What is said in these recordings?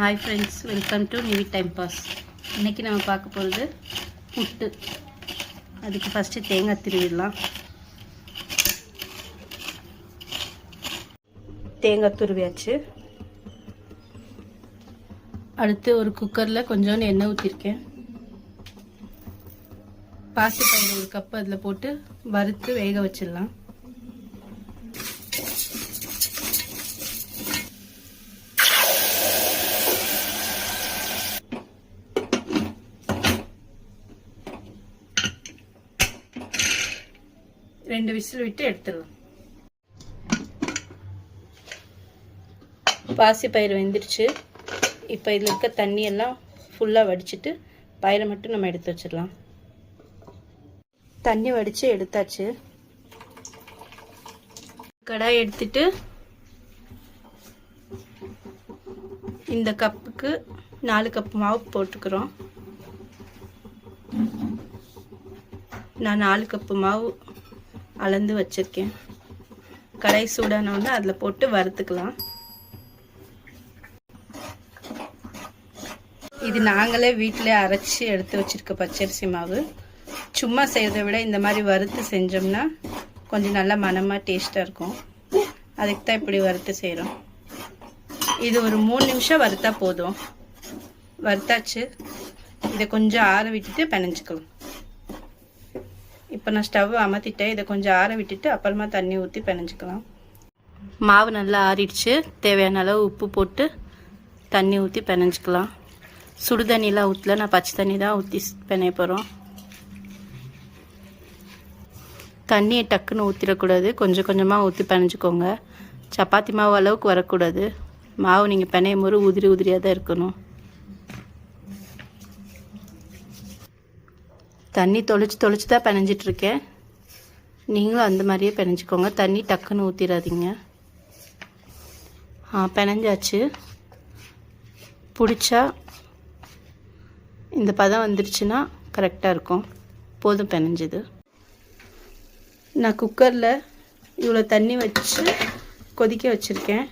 Hi friends welcome to Nivi time pass இன்றைக்கி நம்ம பார்க்க போகிறது புட்டு. அதுக்கு ஃபஸ்ட்டு தேங்காய் துருவிடலாம். தேங்காய் துருவியாச்சு. அடுத்து ஒரு குக்கரில் கொஞ்சோண்டு எண்ணெய் ஊற்றிருக்கேன் பாசிப்பயிறு ஒரு கப் அதில் போட்டு வறுத்து வேக வச்சிடலாம். ரெண்டு விசில் விட்டு எடுத்துடலாம் பாசி பயிர் வெந்துருச்சு. இப்போ இதில் இருக்க தண்ணியெல்லாம் ஃபுல்லாக வடிச்சிட்டு பயிரை மட்டும் நம்ம எடுத்து வச்சிடலாம். தண்ணி வடித்து எடுத்தாச்சு. கடாய் எடுத்துட்டு இந்த கப்புக்கு நாலு கப் மாவு போட்டுக்கிறோம். நான் நாலு கப்பு மாவு அளந்து வச்சுருக்கேன். கடாய் சூடானோடனே அதில் போட்டு வறுத்துக்கலாம். இது நாங்களே வீட்டிலே அரைச்சி எடுத்து வச்சுருக்க பச்சரிசி மாவு. சும்மா செய்கிறத விட இந்த மாதிரி வறுத்து செஞ்சோம்னா கொஞ்சம் நல்லா மனமாக டேஸ்ட்டாக இருக்கும். அதுக்கு தான் இப்படி வறுத்து செய்கிறோம் இது ஒரு மூணு நிமிஷம் வறுத்தா போதும். வறுத்தாச்சு. இதை கொஞ்சம் ஆற விட்டுட்டு பிணைஞ்சிக்கலாம். இப்போ நான் ஸ்டவ் அமர்த்திட்டேன் இதை கொஞ்சம் ஆற விட்டுட்டு அப்புறமா தண்ணி ஊற்றி பிணைஞ்சிக்கலாம் மாவு நல்லா ஆறிடுச்சு. தேவையான அளவு உப்பு போட்டு தண்ணி ஊற்றி பிணைஞ்சிக்கலாம் சுடு தண்ணிலாம் ஊற்றல நான் பச்சை தண்ணி தான் ஊற்றி பிணைய போகிறோம் தண்ணியை டக்குன்னு ஊற்றிடக்கூடாது கொஞ்சம் கொஞ்சமாக ஊற்றி பிணைஞ்சிக்கோங்க சப்பாத்தி மாவு அளவுக்கு வரக்கூடாது. மாவு நீங்கள் பிணையும் போது உதிரி உதிரியாக தான் இருக்கணும். தண்ணி தொளிச்சு தொளிச்சு தான் பிணைஞ்சிட்ருக்கேன் நீங்களும் அந்த மாதிரியே பிணைஞ்சிக்கோங்க தண்ணி டக்குன்னு ஊற்றிடாதீங்க ஆ பிணைஞ்சாச்சு பிடிச்சா இந்த பதம் வந்துருச்சுன்னா கரெக்டாக இருக்கும். போதும் பிணைஞ்சது நான் குக்கரில் இவ்வளோ தண்ணி வச்சு கொதிக்க வச்சுருக்கேன்.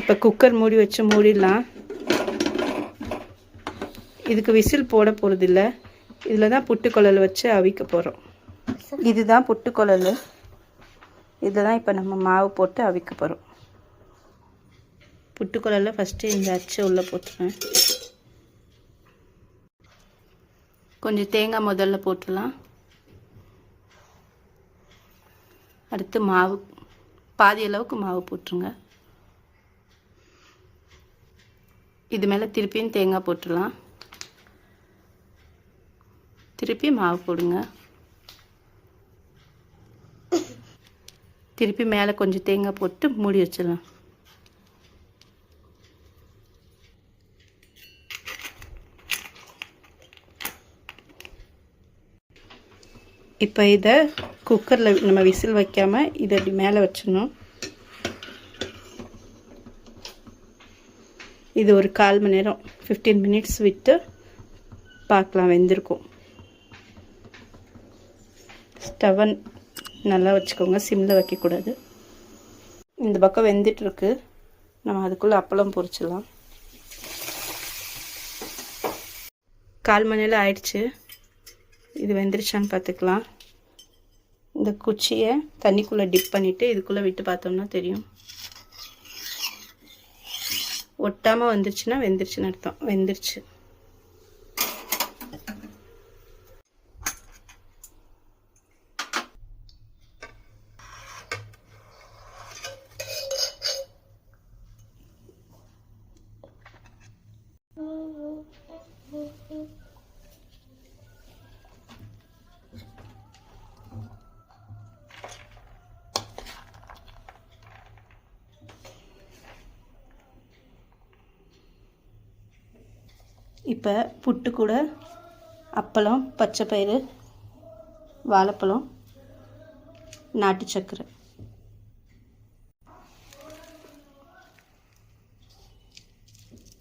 இப்போ குக்கர் மூடி வச்சு மூடிடலாம். இதுக்கு விசில் போட போகிறதில்ல இதில் தான் புட்டுக்குழல் வச்சு அவிக்க போகிறோம் இதுதான் புட்டுக்குழல். இதில் தான் இப்போ நம்ம மாவு போட்டு அவிக்க போகிறோம் புட்டுக்குழலில் ஃபஸ்ட்டு இந்த அச்சு உள்ளே போட்டுருவேன். கொஞ்சம் தேங்காய் முதல்ல போட்டுடலாம். அடுத்து மாவு பாதி அளவுக்கு மாவு போட்டுருங்க. இது மேலே திருப்பியும் தேங்காய் போட்டுடலாம். திருப்பி மாவு போடுங்க. திருப்பி மேலே கொஞ்சம் தேங்காய் போட்டு மூடி வச்சிடலாம். இப்போ இதை குக்கரில் நம்ம விசில் வைக்காமல் இதை அப்படி மேலே வச்சிடணும். இது ஒரு கால் மணி நேரம் ஃபிஃப்டீன் மினிட்ஸ் விட்டு பார்க்கலாம் வெந்திருக்கும். ஸ்டவன் நல்லா வச்சுக்கோங்க சிம்மில் வைக்கக்கூடாது. இந்த பக்கம் வெந்துட்டுருக்கு. நம்ம அதுக்குள்ளே அப்பளம் பொரிச்சிடலாம். கால் மணியில் ஆயிடுச்சு. இது வெந்துருச்சான்னு பார்த்துக்கலாம். இந்த குச்சியை தண்ணிக்குள்ளே டிப் பண்ணிவிட்டு இதுக்குள்ளே விட்டு பார்த்தோம்னா தெரியும். ஒட்டாமல் வந்துருச்சுன்னா வெந்துருச்சுன்னு அர்த்தம். வெந்துருச்சு. இப்போ புட்டு கூட அப்பளம் பச்சை பயிறு வாழைப்பழம் நாட்டு சக்கரை.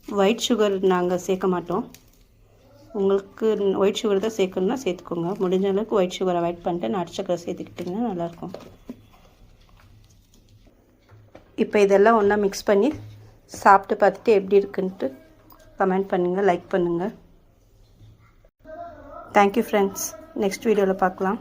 ஒயிட் சுகர் நாங்கள் சேர்க்க மாட்டோம். உங்களுக்கு ஒயிட் சுகர் தான் சேர்க்கணுன்னா சேர்த்துக்கோங்க. முடிஞ்ச அளவுக்கு ஒயிட் சுகர் அவாய்ட் பண்ணிட்டு நாட்டு சக்கரை சேர்த்துக்கிட்டிங்கன்னா நல்லாயிருக்கும். இப்போ இதெல்லாம் ஒன்றா மிக்ஸ் பண்ணி சாப்பிட்டு பார்த்துட்டு எப்படி இருக்குன்ட்டு கமெண்ட் பண்ணுங்கள் லைக் பண்ணுங்கள் தேங்க்யூ ஃப்ரெண்ட்ஸ் நெக்ஸ்ட் வீடியோவில் பார்க்கலாம்.